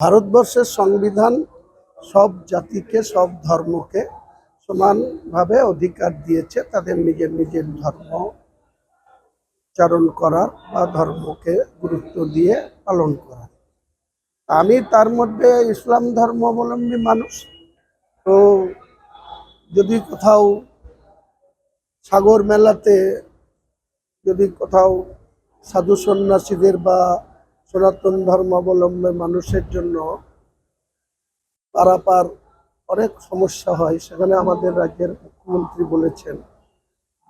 ভারতবর্ষের সংবিধান সব জাতিকে, সব ধর্মকে সমানভাবে অধিকার দিয়েছে, তাদের নিজের নিজের ধর্ম চারণ করার বা ধর্মকে গুরুত্ব দিয়ে পালন করার। আমি তার মধ্যে ইসলাম ধর্মাবলম্বী মানুষ, তো যদি কোথাও সাগর মেলাতে যদি কোথাও সাধু সন্ন্যাসীদের বা সনাতন ধর্মাবলম্বী মানুষের জন্য পারাপার অনেক সমস্যা হয়। সেখানে আমাদের রাজ্যের মুখ্যমন্ত্রী বলেছেন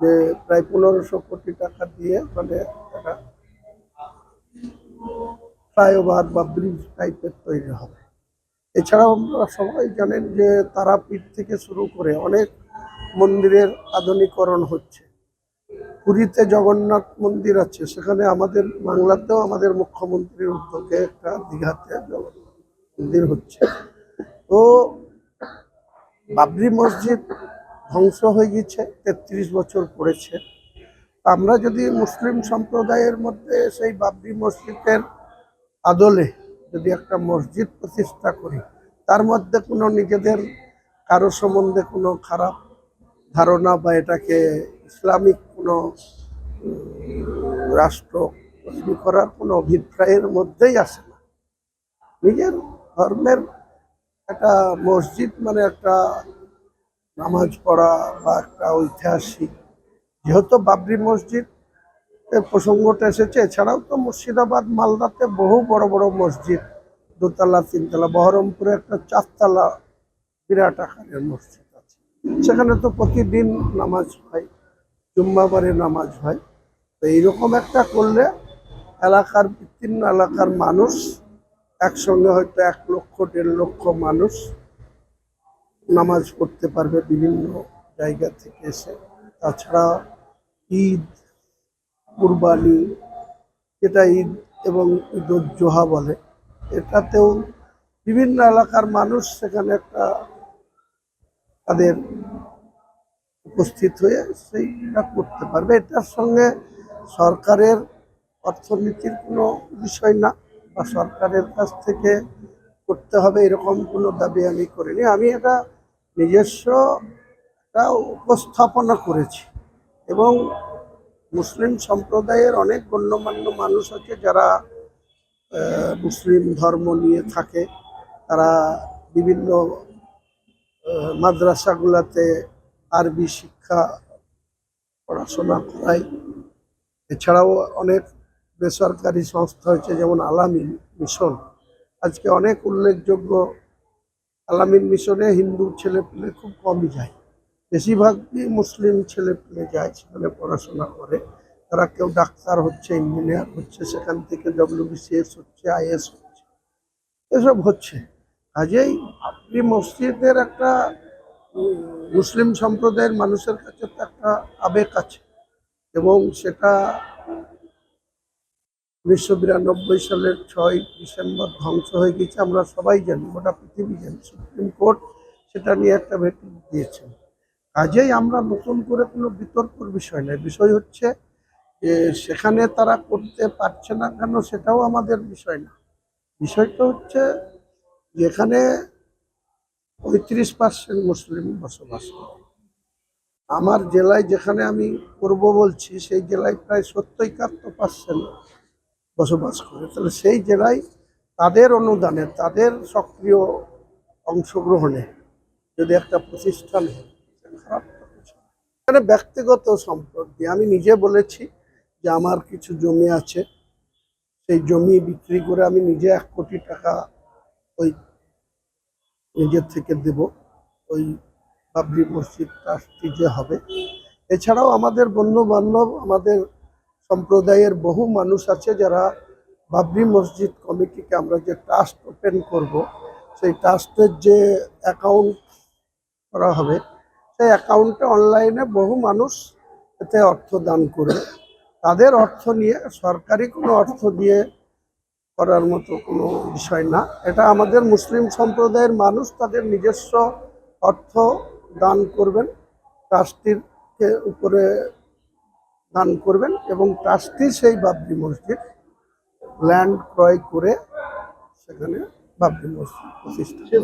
যে প্রায় পনেরোশো কোটি টাকা দিয়ে মানে একটা ফ্লাইওভার বা ব্রিজ টাইপের তৈরি হবে। এছাড়াও আপনারা সবাই জানেন যে তারাপীঠ থেকে শুরু করে অনেক মন্দিরের আধুনিকরণ হচ্ছে। পুরীতে জগন্নাথ মন্দির আছে, সেখানে আমাদের বাংলাতেও আমাদের মুখ্যমন্ত্রীর উদ্যোগে একটা দীঘাতে জগন্নাথ মন্দির হচ্ছে। তো বাবরি মসজিদ ধ্বংস হয়ে গেছে তেত্রিশ বছর পড়েছে। আমরা যদি মুসলিম সম্প্রদায়ের মধ্যে সেই বাবরি মসজিদের আদলে যদি একটা মসজিদ প্রতিষ্ঠা করি, তার মধ্যে কোনো নিজেদের কারও সম্বন্ধে কোনো খারাপ ধারণা বা এটাকে ইসলামিক কোনো রাষ্ট্র তৈরি করার কোনো অভিপ্রায়ের মধ্যেই আসে না। নিজের ধর্মের একটা মসজিদ মানে একটা নামাজ পড়া বা একটা ঐতিহাসিক, যেহেতু বাবরি মসজিদ এর প্রসঙ্গটা এসেছে, এছাড়াও তো মুর্শিদাবাদ, মালদাতে বহু বড় বড় মসজিদ, দোতলা, তিনতলা, বহরমপুরে একটা চারতলা বিরাট আকারের মসজিদ আছে। সেখানে তো প্রতিদিন নামাজ হয়। জুম্মাবারে নামাজ হয়। তো এইরকম একটা করলে এলাকার বিস্তীর্ণ এলাকার মানুষ, একসঙ্গে হয়তো এক লক্ষ, দেড় লক্ষ মানুষ নামাজ পড়তে পারবে বিভিন্ন জায়গা থেকে এসে। তাছাড়া ঈদ, কুরবানি, যেটা ঈদ এবং ঈদ জোহা বলে, এটাতেও বিভিন্ন এলাকার মানুষ সেখানে একটা তাদের উপস্থিত হয়ে সেইটা করতে পারবে। এটার সঙ্গে সরকারের অর্থনীতির কোনো বিষয় না, বা সরকারের কাছ থেকে করতে হবে এরকম কোনো দাবি আমি করিনি। আমি এটা নিজস্ব একটা উপস্থাপনা করেছি এবং মুসলিম সম্প্রদায়ের অনেক গণ্যমান্য মানুষ আছে যারা মুসলিম ধর্ম নিয়ে থাকে। তারা বিভিন্ন মাদ্রাসাগুলোতে আরবি শিক্ষা, পড়াশোনা করায় এছাড়াও অনেক বেসরকারি সংস্থা হয়েছে, যেমন আলামিন মিশন। আজকে অনেক উল্লেখযোগ্য আলামিন মিশনে হিন্দু ছেলেপিলে খুব কমই যায়। বেশিরভাগই মুসলিম ছেলেপিলে যায়, সেখানে পড়াশোনা করে। তারা কেউ ডাক্তার হচ্ছে, ইঞ্জিনিয়ার হচ্ছে, সেখান থেকে ডব্লিউবিসিএস হচ্ছে আইএস হচ্ছে। এসব হচ্ছে। কাজেই আপনি মসজিদের একটা মুসলিম সম্প্রদায়ের মানুষের কাছে তো একটা আবেগ আছে এবং সেটা উনিশশো বিরানব্বই সালের ছয় ডিসেম্বর ধ্বংস হয়ে গেছে আমরা সবাই জানি, গোটা পৃথিবী জানি। সুপ্রিম কোর্ট সেটা নিয়ে একটা ভেটিং দিয়েছেন কাজেই আমরা নতুন করে কোনো বিতর্কর বিষয় নয়। বিষয় হচ্ছে যে সেখানে তারা করতে পারছে না কেন সেটাও আমাদের বিষয় না। বিষয়টা হচ্ছে, যেখানে পঁয়ত্রিশ পার্সেন্ট মুসলিম বসবাস করে। আমার জেলায় যেখানে আমি করব বলছি, সেই জেলায় প্রায় সত্তর একাত্তর পার্সেন্ট বসবাস করে। তাহলে সেই জেলায় তাদের অনুদানে, তাদের সক্রিয় অংশগ্রহণে যদি একটা প্রতিষ্ঠান হয় খারাপ এখানে ব্যক্তিগত সম্পদ দিয়ে আমি নিজে বলেছি যে আমার কিছু জমি আছে। সেই জমি বিক্রি করে আমি নিজে এক কোটি টাকা ওই নিজের থেকে দেব। ওই বাবরি মসজিদ ট্রাস্টি যে হবে। এছাড়াও আমাদের বন্ধু বান্ধব আমাদের সম্প্রদায়ের বহু মানুষ আছে যারা বাবরি মসজিদ কমিটিকে আমরা যে ট্রাস্ট ওপেন করব, সেই ট্রাস্টের যে অ্যাকাউন্ট করা হবে, সেই অ্যাকাউন্টে অনলাইনে বহু মানুষ এতে অর্থ দান করবে। তাদের অর্থ নিয়ে, সরকারি কোনো অর্থ দিয়ে করার মতো কোনো বিষয় না। এটা আমাদের মুসলিম সম্প্রদায়ের মানুষ তাদের নিজস্ব অর্থ দান করবেন ট্রাস্টির উপরে দান করবেন এবং ট্রাস্টি সেই বাবরি মসজিদ ল্যান্ড ক্রয় করে সেখানে বাবরি মসজিদ প্রতিষ্ঠা